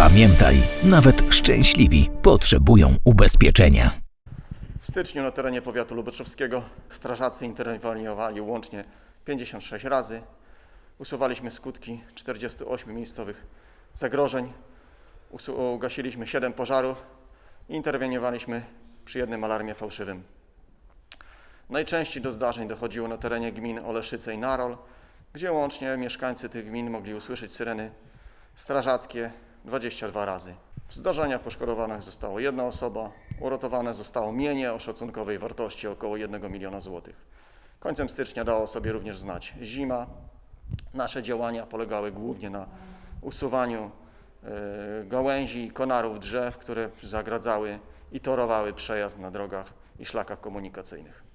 Pamiętaj, nawet szczęśliwi potrzebują ubezpieczenia. W styczniu na terenie powiatu luboczowskiego strażacy interweniowali łącznie 56 razy. Usuwaliśmy skutki 48 miejscowych zagrożeń. Ugasiliśmy 7 pożarów i interweniowaliśmy przy jednym alarmie fałszywym. Najczęściej do zdarzeń dochodziło na terenie gmin Oleszyce i Narol, gdzie łącznie mieszkańcy tych gmin mogli usłyszeć syreny strażackie 22 razy. W zdarzeniach poszkodowanych zostało jedna osoba, uratowane zostało mienie o szacunkowej wartości około 1 miliona złotych. Końcem stycznia dało sobie również znać zima. Nasze działania polegały głównie na usuwaniu e, gałęzi i konarów drzew, które zagradzały i torowały przejazd na drogach i szlakach komunikacyjnych.